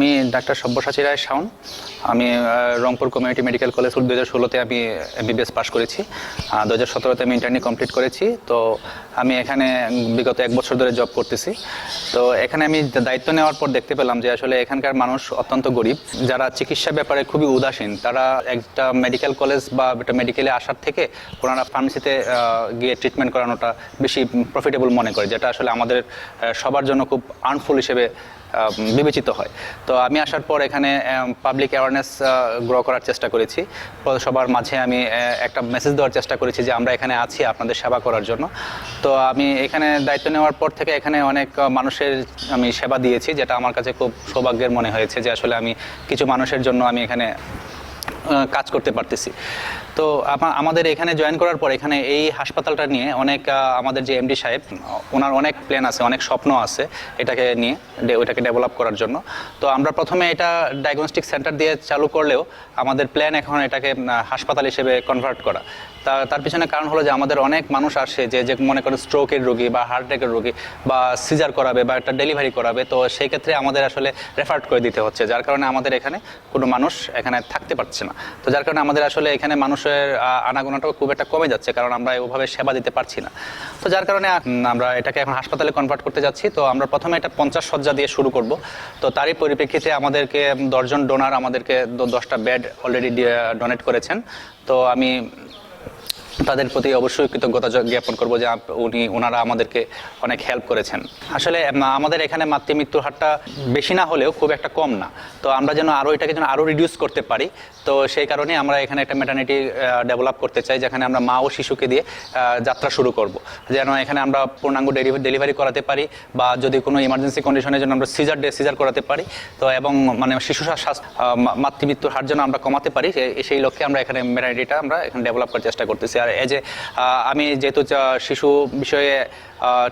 আমি ডাক্তার সব্যসাচী রায় শাওন। আমি Rangpur community medical college দু হাজার ষোলোতে আমি এমবিবিএস পাস করেছি। দু হাজার সতেরোতে আমি ইন্টারনি কমপ্লিট করেছি। তো আমি এখানে বিগত এক বছর ধরে জব করতেছি। তো এখানে আমি দায়িত্ব নেওয়ার পর দেখতে পেলাম যে আসলে এখানকার মানুষ অত্যন্ত গরিব। যারা চিকিৎসা ব্যাপারে খুবই উদাসীন, তারা একটা মেডিকেল কলেজ বা একটা মেডিকেলে আসার থেকে ওনারা ফার্মেসিতে গিয়ে ট্রিটমেন্ট করানোটা বেশি প্রফিটেবল মনে করে, যেটা আসলে আমাদের সবার জন্য খুব আর্নফুল হিসেবে বিবেচিত হয়। তো আমি আসার পর এখানে পাবলিক অ্যাওয়ারনেস গ্রো করার চেষ্টা করেছি। সবার মাঝে আমি একটা মেসেজ দেওয়ার চেষ্টা করেছি যে আমরা এখানে আছি আপনাদের সেবা করার জন্য। তো আমি এখানে দায়িত্ব নেওয়ার পর থেকে এখানে অনেক মানুষের আমি সেবা দিয়েছি, যেটা আমার কাছে খুব সৌভাগ্যের মনে হয়েছে যে আসলে আমি কিছু মানুষের জন্য আমি এখানে কাজ করতে পারতেছি। তো আমাদের এখানে জয়েন করার পর এখানে এই হাসপাতালটা নিয়ে অনেক আমাদের যে এমডি সাহেব, ওনার অনেক প্ল্যান আছে, অনেক স্বপ্ন আছে এটাকে নিয়ে ওইটাকে ডেভেলপ করার জন্য। তো আমরা প্রথমে এটা ডায়াগনস্টিক সেন্টার দিয়ে চালু করলেও আমাদের প্ল্যান এখন এটাকে হাসপাতাল হিসেবে কনভার্ট করা। তার পিছনে কারণ হলো যে আমাদের অনেক মানুষ আসে যে যে মনে করেন স্ট্রোকের রোগী বা হার্ট অ্যাটাকের রোগী বা সিজার করাবে বা একটা ডেলিভারি করাবে, তো সেই ক্ষেত্রে আমাদের আসলে রেফার করে দিতে হচ্ছে। যার কারণে আমাদের এখানে কোনো মানুষ এখানে থাকতে পারছে না। তো যার কারণে আমাদের আসলে এখানে মানুষের আনাগোনাটাও খুব একটা কমে যাচ্ছে, কারণ আমরা ওভাবে সেবা দিতে পারছি না। তো যার কারণে আমরা এটাকে এখন হাসপাতালে কনভার্ট করতে যাচ্ছি। তো আমরা প্রথমে এটা পঞ্চাশ শয্যা দিয়ে শুরু করব। তো তারই পরিপ্রেক্ষিতে আমাদেরকে দশজন ডোনার আমাদেরকে দশটা বেড অলরেডি ডোনেট করেছেন। তো আমি তাদের প্রতি অবশ্যই কৃতজ্ঞতা জ্ঞাপন করব যে উনি ওনারা আমাদেরকে অনেক হেল্প করেছেন। আসলে আমাদের এখানে মাতৃমৃত্যুর হারটা বেশি না হলেও খুব একটা কম না। তো আমরা যেন আরও এটাকে যেন আরও রিডিউস করতে পারি। তো সেই কারণে আমরা এখানে একটা মেটার্নিটি ডেভেলপ করতে চাই, যেখানে আমরা মা ও শিশুকে দিয়ে যাত্রা শুরু করব। যেন এখানে আমরা পূর্ণাঙ্গ ডেলিভারি করাতে পারি বা যদি কোনো ইমার্জেন্সি কন্ডিশনের জন্য আমরা সিজার ডে সিজার করাতে পারি। তো এবং মানে শিশু মাতৃমৃত্যুর হার যেন আমরা কমাতে পারি সেই লক্ষ্যে আমরা এখানে মেটার্নিটিটা আমরা এখানে ডেভেলপ করার চেষ্টা করতেছি। আর এই যে আমি যেহেতু শিশু বিষয়ে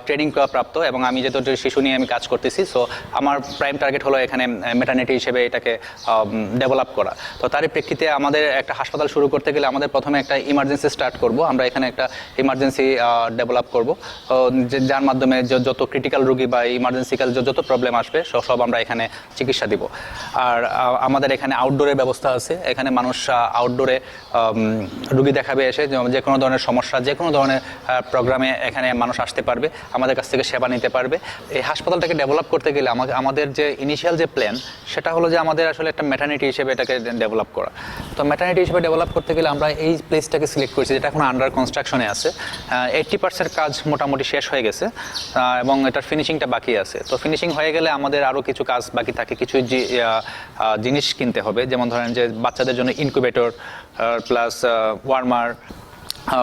ট্রেনিং প্রাপ্ত এবং আমি যেহেতু শিশু নিয়ে আমি কাজ করতেছি সো আমার প্রাইম টার্গেট হলো এখানে মেটার্নিটি হিসেবে এটাকে ডেভেলপ করা। তো তারই প্রেক্ষিতে আমাদের একটা হাসপাতাল শুরু করতে গেলে আমাদের প্রথমে একটা ইমার্জেন্সি স্টার্ট করব, আমরা এখানে একটা ইমার্জেন্সি ডেভেলপ করব। যার মাধ্যমে যত ক্রিটিক্যাল রোগী বা ইমার্জেন্সিক্যাল যত প্রবলেম আসবে সব আমরা এখানে চিকিৎসা দিব। আর আমাদের এখানে আউটডোরের ব্যবস্থা আছে। এখানে মানুষ আউটডোরে রুগী দেখাবে এসে, যে- কোনো ধরনের সমস্যা যে কোনো ধরনের প্রোগ্রামে এখানে মানুষ আসতে পারবে, আমাদের কাছ থেকে সেবা নিতে পারবে। এই হাসপাতালটাকে ডেভেলপ করতে গেলে আমাকে, আমাদের যে ইনিশিয়াল যে প্ল্যান সেটা হলো যে আমাদের আসলে একটা ম্যাটার্নিটি হিসেবে এটাকে ডেভেলপ করা। তো ম্যাটার্নিটি হিসেবে ডেভেলপ করতে গেলে আমরা এই প্লেসটাকে সিলেক্ট করেছি, যেটা এখন আন্ডার কনস্ট্রাকশনে আছে। এইট্টি পার্সেন্ট কাজ মোটামুটি শেষ হয়ে গেছে এবং এটার ফিনিশিংটা বাকি আছে। তো ফিনিশিং হয়ে গেলে আমাদের আরও কিছু কাজ বাকি থাকে, কিছু জিনিস কিনতে হবে। যেমন ধরেন যে বাচ্চাদের জন্য incubator plus warmer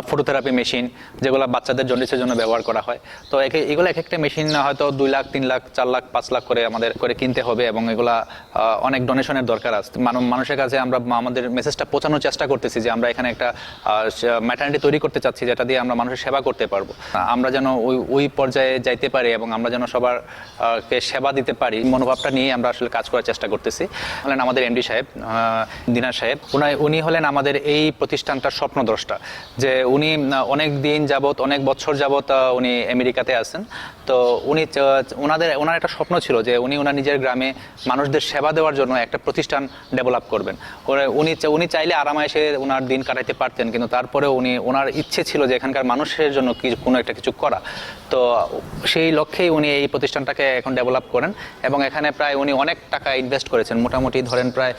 phototherapy machine যেগুলো বাচ্চাদের জন্ডিসের জন্য ব্যবহার করা হয়। তো একে, এগুলো এক একটা মেশিন হয়তো দুই লাখ, তিন লাখ, চার লাখ, পাঁচ লাখ করে আমাদের, করে কিনতে হবে এবং এগুলা অনেক ডোনেশনের দরকার আছে। মানুষের কাছে আমরা আমাদের মেসেজটা পৌঁছানোর চেষ্টা করতেছি যে আমরা এখানে একটা ম্যাটার্নিটি তৈরি করতে চাচ্ছি যেটা দিয়ে আমরা মানুষের সেবা করতে পারব। আমরা যেন ওই ওই পর্যায়ে যাইতে পারি এবং আমরা যেন সবার কে সেবা দিতে পারি, মনোভাবটা নিয়ে আমরা আসলে কাজ করার চেষ্টা করতেছি। হলেন আমাদের এমডি সাহেব দিনার সাহেব। উনি হলেন আমাদের এই প্রতিষ্ঠানটার স্বপ্নদ্রষ্টা। যে উনি অনেক দিন যাবত অনেক বছর যাবত উনি আমেরিকাতে আছেন। তো উনি ওনাদের ওনার একটা স্বপ্ন ছিল যে উনি ওনার নিজের গ্রামে মানুষদের সেবা দেওয়ার জন্য একটা প্রতিষ্ঠান ডেভেলপ করবেন। উনি উনি চাইলে আরামায়েসে ওনার দিন কাটাইতে পারতেন, কিন্তু তারপরেও উনি ওনার ইচ্ছে ছিল যে এখানকার মানুষের জন্য কোনো একটা কিছু করা। তো সেই লক্ষ্যেই উনি এই প্রতিষ্ঠানটাকে এখন ডেভেলপ করেন এবং এখানে প্রায় উনি অনেক টাকা ইনভেস্ট করেছেন। মোটামুটি ধরেন প্রায়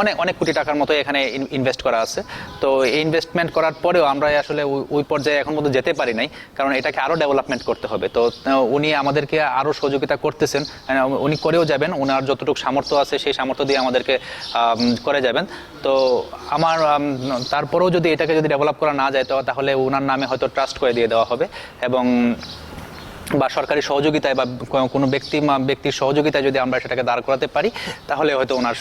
অনেক অনেক কোটি টাকার মতো এখানে ইনভেস্ট করা আছে। তো এই ইনভেস্টমেন্ট করার পরেও আমরা আসলে ওই- পর্যায়ে এখন পর্যন্ত যেতে পারি নাই, কারণ এটাকে আরও ডেভেলপমেন্ট করতে হবে। তো উনি আমাদেরকে আরও সহযোগিতা করতেছেন উনি করেও যাবেন ওনার যতটুকু সামর্থ্য আছে সেই সামর্থ্য দিয়ে আমাদেরকে করে যাবেন। তো আমার তারপরেও যদি এটাকে যদি ডেভেলপ করা না যায়, তো তাহলে ওনার নামে হয়তো ট্রাস্ট করে দিয়ে দেওয়া হবে এবং বা সরকারি সহযোগিতায় বা কোনো- ব্যক্তি ব্যক্তির সহযোগিতায় যদি আমরা সেটাকে দাঁড় করাতে পারি, তাহলে হয়তো ওনার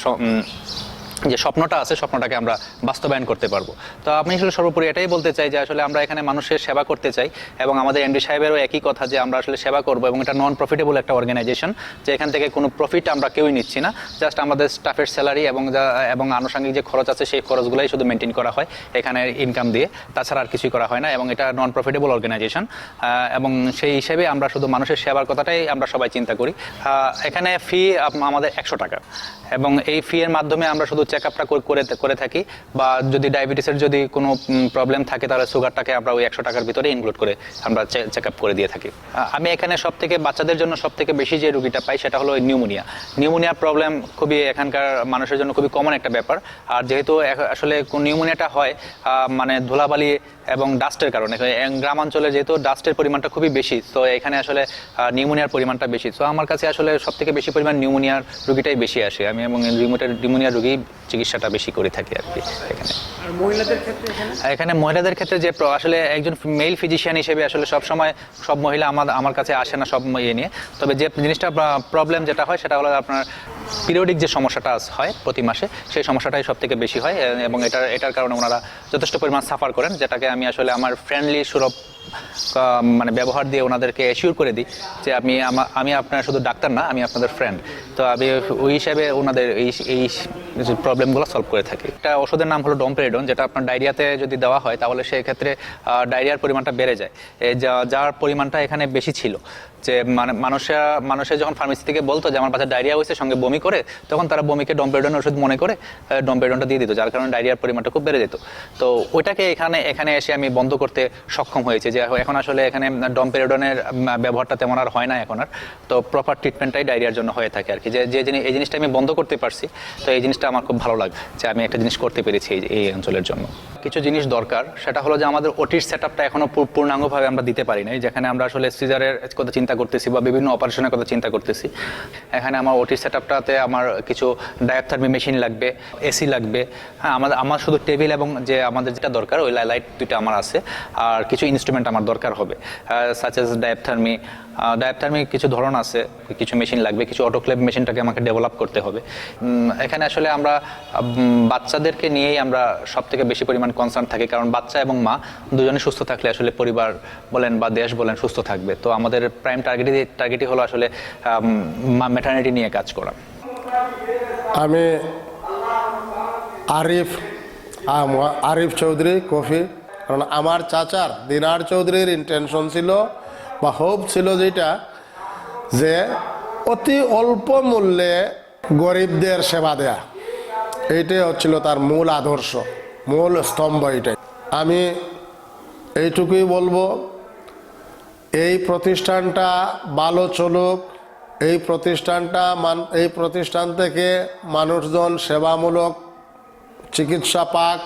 যে স্বপ্নটা আছে, স্বপ্নটাকে আমরা বাস্তবায়ন করতে পারব। তো আমি আসলে সর্বোপরি এটাই বলতে চাই যে আসলে আমরা এখানে মানুষের সেবা করতে চাই এবং আমাদের এমডি সাহেবেরও একই কথা যে আমরা আসলে সেবা করব এবং এটা নন প্রফিটেবল একটা অর্গানাইজেশন যে এখান থেকে কোনো প্রফিট আমরা কেউই নিচ্ছি না। জাস্ট আমাদের স্টাফের স্যালারি এবং যা- এবং আনুষঙ্গিক যে খরচ আছে সেই খরচগুলোই শুধু মেনটেন করা হয় এখানে ইনকাম দিয়ে। তাছাড়া আর কিছুই করা হয় না এবং এটা নন প্রফিটেবল অর্গানাইজেশন এবং সেই হিসেবে আমরা শুধু মানুষের সেবার কথাটাই আমরা সবাই চিন্তা করি। এখানে ফি আমাদের একশো টাকা এবং এই ফি এর মাধ্যমে আমরা শুধু চেক আপটা করে করে থাকি বা যদি ডায়াবেটিসের যদি কোনো প্রবলেম থাকে তাহলে সুগারটাকে আমরা ওই একশো টাকার ভিতরে ইনক্লুড করে আমরা চেক আপ করে দিয়ে থাকি। আমি এখানে সব থেকে বাচ্চাদের জন্য সব থেকে বেশি যে রুগীটা পাই সেটা হলো নিউমোনিয়া নিউমোনিয়া প্রবলেম খুবই এখানকার মানুষের জন্য খুবই কমন একটা ব্যাপার। আর যেহেতু আসলে নিউমোনিয়াটা হয় মানে ধুলাবালি এবং ডাস্টের কারণে। গ্রামাঞ্চলে যেহেতু ডাস্টের পরিমাণটা খুবই বেশি তো এখানে আসলে নিউমোনিয়ার পরিমাণটা বেশি। তো আমার কাছে আসলে সব থেকে বেশি পরিমাণ নিউমোনিয়ার রুগীটাই বেশি আসে। আমি এবং নিউমোনিয়ার রুগী চিকিৎসাটা বেশি করে থাকি আর কি এখানে। মহিলাদের ক্ষেত্রে এখানে? মহিলাদের ক্ষেত্রে যে আসলে একজন মেল ফিজিশিয়ান হিসেবে আসলে সব সময় সব মহিলা আমার আমার কাছে আসে না সব ইয়ে নিয়ে। তবে যে জিনিসটা প্রবলেম যেটা হয় সেটা হলো আপনার পিরিয়ডিক যে সমস্যাটা হয় প্রতি মাসে সেই সমস্যাটাই সব থেকে বেশি হয় এবং এটার এটার কারণে ওনারা যথেষ্ট পরিমাণ সাফার করেন যেটাকে আমি আসলে আমার ফ্রেন্ডলি সুরভ মানে ব্যবহার দিয়ে ওনাদেরকে অ্যাসিওর করে দিই যে আমি আমি আপনার শুধু ডাক্তার না আমি আপনাদের ফ্রেন্ড তো আমি ওই হিসাবে ওনাদের এই এই প্রবলেমগুলো সলভ করে থাকি। একটা ওষুধের নাম হলো ডমপেরিডন যেটা আপনার ডায়রিয়াতে যদি দেওয়া হয়, তাহলে সেই ক্ষেত্রে ডায়রিয়ার পরিমাণটা বেড়ে যায়। যার পরিমাণটা এখানে বেশি ছিল। যে মানে মানুষের মানুষের যখন ফার্মেসি থেকে বলতো যে আমার বাচ্চা ডায়রিয়া হয়েছে, সঙ্গে বমি করে, তখন তারা বমিকে ডম্পেরিডন ওষুধ মনে করে ডম্পেরিডনটা দিয়ে দিত, যার কারণে ডায়রিয়ার পরিমাণটা খুব বেড়ে যেত। তো ওইটাকে এখানে এখানে এসে আমি বন্ধ করতে সক্ষম হয়েছে যে এখন আসলে এখানে ডম্পেরিডনের ব্যবহারটা তেমন আর হয় না এখন আর। তো প্রপার ট্রিটমেন্টটাই ডায়রিয়ার জন্য হয়ে থাকে আর কি। যে যে জিনিস এই জিনিসটা আমি বন্ধ করতে পারছি, তো এই জিনিসটা আমার খুব ভালো লাগে যে আমি একটা জিনিস করতে পেরেছি এই অঞ্চলের জন্য। কিছু জিনিস দরকার, সেটা হলো যে আমাদের ওটির সেট আপটা এখনও পূর্ণাঙ্গভাবে আমরা দিতে পারি নাই, যেখানে আমরা আসলে সিজারের কথা চিন্তা করতেছি বা বিভিন্ন অপারেশনের কথা চিন্তা করতেছি। এখানে আমার ওটির সেট আপটাতে আমার কিছু ডায়াপথার্মি মেশিন লাগবে এসি লাগবে। হ্যাঁ আমাদের, আমার শুধু টেবিল এবং যে আমাদের যেটা দরকার, ওই লাইট দুইটা আমার আছে। আর কিছু ইনস্ট্রুমেন্ট আমার দরকার হবে। সাচ এস ডায়াপথার্মি ডায়াপথার্মি কিছু ধরন আছে, কিছু মেশিন লাগবে, কিছু অটোক্লেভ মেশিনটাকে আমাকে ডেভেলপ করতে হবে। এখানে আসলে আমরা বাচ্চাদেরকে নিয়েই আমরা সব থেকে বেশি পরিমাণ কনসার্ন থাকি। কারণ বাচ্চা এবং মা দুজনে সুস্থ থাকলে আসলে পরিবার বলেন বা দেশ বলেন সুস্থ থাকবে। তো আমাদের প্রাইম টার্গেটই টার্গেটই হলো আসলে ম্যাটার্নিটি নিয়ে কাজ করা। আমি আরিফ আরিফ চৌধুরী, কফি। কারণ আমার চাচার, দিনার চৌধুরীর ইন্টেনশন ছিল বা হোপ ছিল যেটা, যে অতি অল্প মূল্যে গরিবদের সেবা দেয়া। এইটাই হচ্ছিল তার মূল আদর্শ, মূল স্তম্ভ এইটাই আমি এইটুকুই বলব। এই প্রতিষ্ঠানটা ভালো চলুক, এই প্রতিষ্ঠানটা মান, এই প্রতিষ্ঠান থেকে মানুষজন সেবামূলক চিকিৎসা পাক।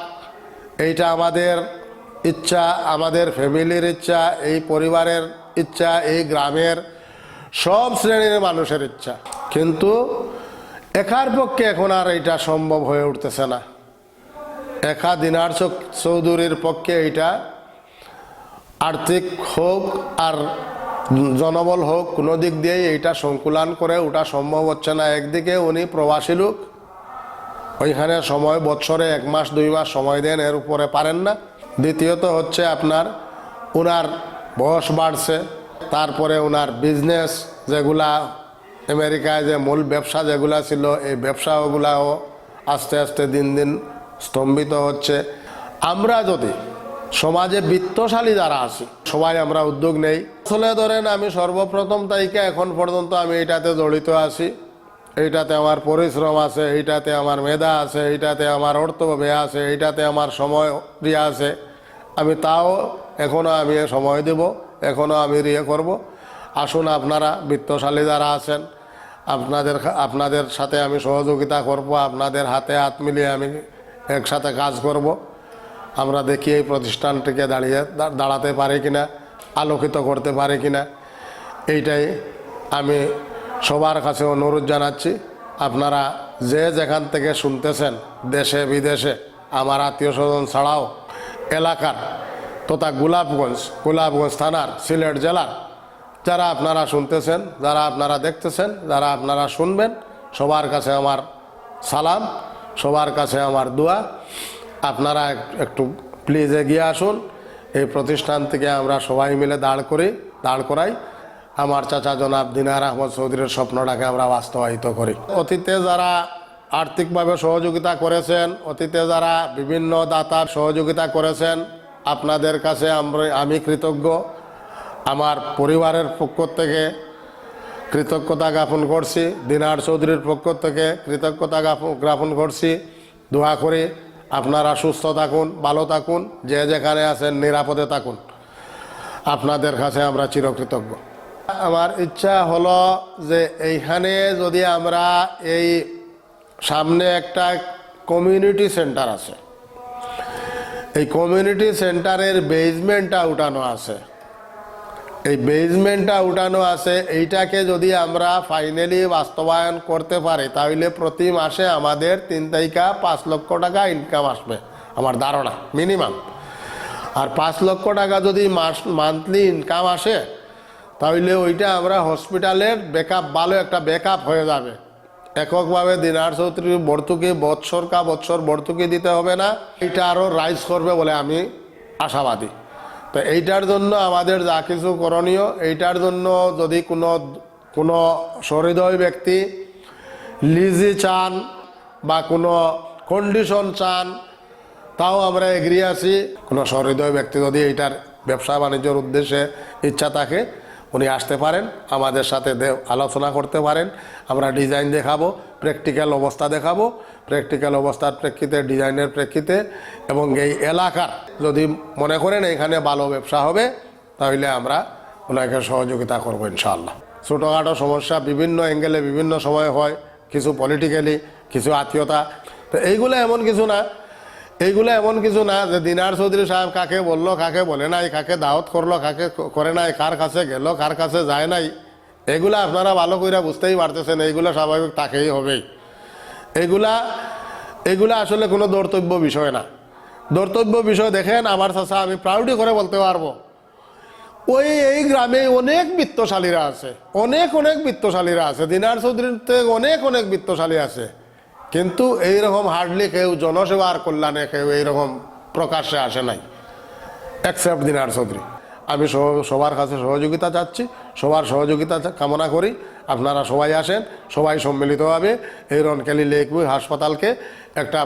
এইটা আমাদের ইচ্ছা, আমাদের ফ্যামিলির ইচ্ছা, এই পরিবারের ইচ্ছা, এই গ্রামের সব শ্রেণির মানুষের ইচ্ছা। কিন্তু একার পক্ষে এখন আর এইটা সম্ভব হয়ে উঠতেছে না। একা দিনার চৌধুরীর পক্ষে এইটা আর্থিক হোক আর জনবল হোক, কোনো দিক দিয়েই এইটা সংকুলান করে ওটা সম্ভব হচ্ছে না। একদিকে উনি প্রবাসী লোক, ওইখানে সময় বছরে এক মাস, দুই মাস সময় দেন, এর উপরে পারেন না। দ্বিতীয়ত হচ্ছে আপনার ওনার বয়স বাড়ছে, তারপরে ওনার বিজনেস যেগুলা, আমেরিকায় যে মূল ব্যবসা যেগুলা ছিল, এই ব্যবসাগুলাও আস্তে আস্তে দিন দিন স্তম্ভিত হচ্ছে। আমরা যদি সমাজে বৃত্তশালী যারা আছে, সবাই আমরা উদ্যোগ নেই। আসলে ধরেন আমি সর্বপ্রথম তাইকে এখন পর্যন্ত আমি এটাতে জড়িত আছি। এইটাতে আমার পরিশ্রম আছে, এইটাতে আমার মেধা আছে, এইটাতে আমার অর্থ ব্যয় আছে, এইটাতে আমার সময় ইয়ে আছে। আমি তাও এখনও আমি সময় দেব এখনও আমি ইয়ে করব। আসুন আপনারা বিত্তশালী যারা আছেন, আপনাদের আপনাদের সাথে আমি সহযোগিতা করব, আপনাদের হাতে হাত মিলিয়ে আমি একসাথে কাজ করব। আমরা দেখি এই প্রতিষ্ঠানটিকে দাঁড়িয়ে দাঁড়াতে পারি কিনা, আলোকিত করতে পারি কিনা, এইটাই আমি সবার কাছে অনুরোধ জানাচ্ছি। আপনারা যে যেখান থেকে শুনতেছেন, দেশে, বিদেশে, আমার আত্মীয় স্বজন ছাড়াও, এলাকার তথা গোলাপগঞ্জ গোলাপগঞ্জ থানার, সিলেট জেলার, যারা আপনারা শুনতেছেন, যারা আপনারা দেখতেছেন, যারা আপনারা শুনবেন, সবার কাছে আমার সালাম, সবার কাছে আমার দোয়া। আপনারা একটু প্লিজ এগিয়ে আসুন। এই প্রতিষ্ঠান থেকে আমরা সবাই মিলে দাঁড় করি, দাঁড় করাই। আমার চাচা জনাব দিনার আহমদ চৌধুরীর স্বপ্নটাকে আমরা বাস্তবায়িত করি। অতীতে যারা আর্থিকভাবে সহযোগিতা করেছেন, অতীতে যারা বিভিন্ন দাতার সহযোগিতা করেছেন, আপনাদের কাছে আমি কৃতজ্ঞ। আমার পরিবারের পক্ষ থেকে কৃতজ্ঞতা জ্ঞাপন করছি। দিনার চৌধুরীর পক্ষ থেকে কৃতজ্ঞতা জ্ঞাপন করছি। দোয়া করি। আপনারা সুস্থ থাকুন, ভালো থাকুন, যে যেখানে আছেন নিরাপদে থাকুন। আপনাদের কাছে আমরা চিরকৃতজ্ঞ। আমার ইচ্ছা হলো যে এইখানে যদি আমরা এই সামনে একটা কমিউনিটি সেন্টার আছে। এই কমিউনিটি সেন্টারের বেজমেন্টটা উঠানো আছে। এই বেজমেন্টটা উঠানো আছে, এইটাকে যদি আমরা ফাইনালি বাস্তবায়ন করতে পারি, তাহলে প্রতি মাসে আমাদের তিন তারিখা পাঁচ লক্ষ টাকা ইনকাম আসবে, আমার ধারণা মিনিমাম আর পাঁচ লক্ষ টাকা যদি মাস মান্থলি ইনকাম আসে, তাহলে ওইটা আমরা হসপিটালের ব্যাকআপ ভালো একটা ব্যাকআপ হয়ে যাবে। এককভাবে দিনার চৌধুরী ভর্তুকি, বৎসর কা বৎসর ভর্তুকি দিতে হবে না, এটা আরও রাইজ করবে বলে আমি আশাবাদী। তো এইটার জন্য আমাদের যা কিছু করণীয়, এইটার জন্য যদি কোনো কোনো সহৃদয় ব্যক্তি লিজি চান বা কোনো কন্ডিশন চান, তাও আমরা এগিয়ে আছি। কোনো সহৃদয় ব্যক্তি যদি এইটার ব্যবসা বাণিজ্যর উদ্দেশ্যে ইচ্ছা থাকে, উনি আসতে পারেন, আমাদের সাথে আলোচনা করতে পারেন, আমরা ডিজাইন দেখাবো। প্র্যাকটিক্যাল অবস্থা দেখাবো। প্র্যাকটিক্যাল অবস্থার প্রেক্ষিতে, ডিজাইনের প্রেক্ষিতে এবং এই এলাকার যদি মনে করেন এখানে ভালো ব্যবসা হবে, তাহলে আমরা ওনাকে সহযোগিতা করব ইনশাআল্লাহ। ছোটোখাটো সমস্যা, বিভিন্ন অ্যাঙ্গেলে বিভিন্ন সময় হয়, কিছু পলিটিক্যালি কিছু আত্মীয়তা। তো এইগুলো এমন কিছু না, এইগুলো এমন কিছু না যে দিনার চৌধুরী সাহেব কাকে বলল, কাকে বলে নাই, কাকে দাওয়াত করল, কাকে করে নাই, কার কাছে গেল, কার কাছে যায় নাই এগুলো আপনারা ভালো করে বুঝতেই পারতেছেন এইগুলো স্বাভাবিক তাকেই হবে। এগুলা এগুলা আসলে কোনো দর্তব্য বিষয় না। দর্তব্য বিষয় দেখেন, আমার চাষা আমি প্রাউডি করে বলতে পারব। ওই, এই গ্রামে অনেক বৃত্তশালীরা আছে, অনেক অনেক বৃত্তশালীরা আছে। দিনার চৌধুরীতে অনেক অনেক বৃত্তশালী আছে। কিন্তু এইরকম হার্ডলি কেউ জনসেবার কল্যাণে কেউ এইরকম প্রকাশ্যে আসে নাই অ্যাকসেপ্ট দিনার চৌধুরী। আমি সবার কাছে সহযোগিতা চাচ্ছি, সবার সহযোগিতা কামনা করি। আপনারা সবাই আসেন, সবাই সম্মিলিতভাবে এই রনকেলি লেকবুই হাসপাতালকে একটা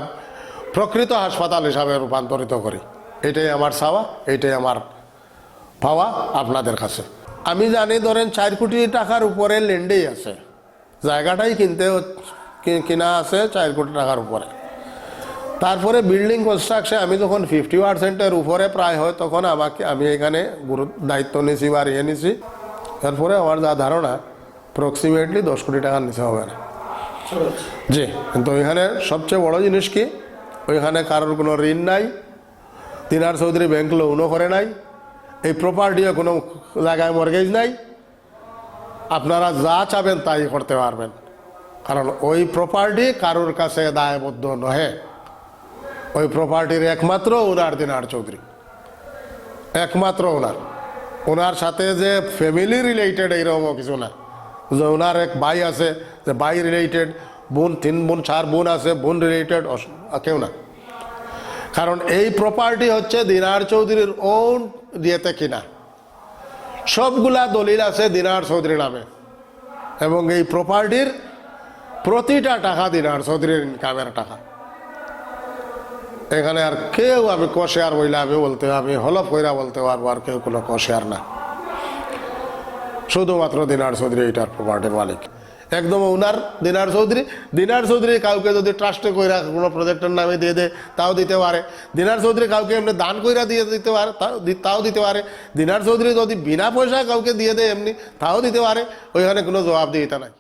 প্রকৃত হাসপাতাল হিসাবে রূপান্তরিত করি। এটাই আমার চাওয়া, এটাই আমার পাওয়া আপনাদের কাছে। আমি জানি, ধরেন চার কোটি টাকার উপরে লেন্ডেই আছে। জায়গাটাই কিনতে কিনা আছে চার কোটি টাকার উপরে। তারপরে বিল্ডিং কনস্ট্রাকশন আমি যখন ফিফটি পার্সেন্টের উপরে প্রায় হয়, তখন আমাকে, আমি এখানে দায়িত্ব নিছি বা ইয়ে নিছি। তারপরে আমার যা ধারণা প্রক্সিমেটলি দশ কোটি টাকার নিচে হবে না। জি, কিন্তু ওইখানে সবচেয়ে বড় জিনিস কি? ওইখানে কারোর কোনো ঋণ নাই, তিনার চৌধুরী ব্যাংক লোনও করে নাই, এই প্রপার্টিও কোনো জায়গায় মর্গেজ নাই। আপনারা যা চাবেন তাই করতে পারবেন। কারণ ওই প্রপার্টি কারোর কাছে দায়বদ্ধ নহে। ওই প্রপার্টির একমাত্র ওনার দিনার চৌধুরী। একমাত্র ওনার। ওনার সাথে যে ফ্যামিলি রিলেটেড এইরকম কিছু না। যে ওনার এক ভাই আছে, যে ভাই রিলেটেড বোন, তিন বোন, চার বোন আছে, বোন রিলেটেড কেউ না। কারণ এই প্রপার্টি হচ্ছে দিনার চৌধুরীর ওন দিয়েতে কিনা। সবগুলা দলিল আছে দিনার চৌধুরী নামে। এবং এই প্রপার্টির প্রতিটা টাকা দিনার চৌধুরীর ইনকামের টাকা। এখানে আর কেউ আমি কশেয়ার বইলে আমি বলতে, আমি হলফ কইরা বলতে পারব, আর কেউ কোনো কশেয়ার না। শুধুমাত্র দিনার চৌধুরী এইটার প্রপার্টির মালিক। একদম ওনার দিনার চৌধুরী। দিনার চৌধুরী কাউকে যদি ট্রাস্টে কইরা কোনো প্রজেক্টের নামে দিয়ে দেয় তাও দিতে পারে। দিনার চৌধুরী কাউকে এমনি দান কইরা দিয়ে দিতে পারে, তাও তাও দিতে পারে। দিনার চৌধুরী যদি বিনা পয়সা কাউকে দিয়ে দেয় এমনি, তাও দিতে পারে। ওইখানে কোনো জবাব দিতে নাই।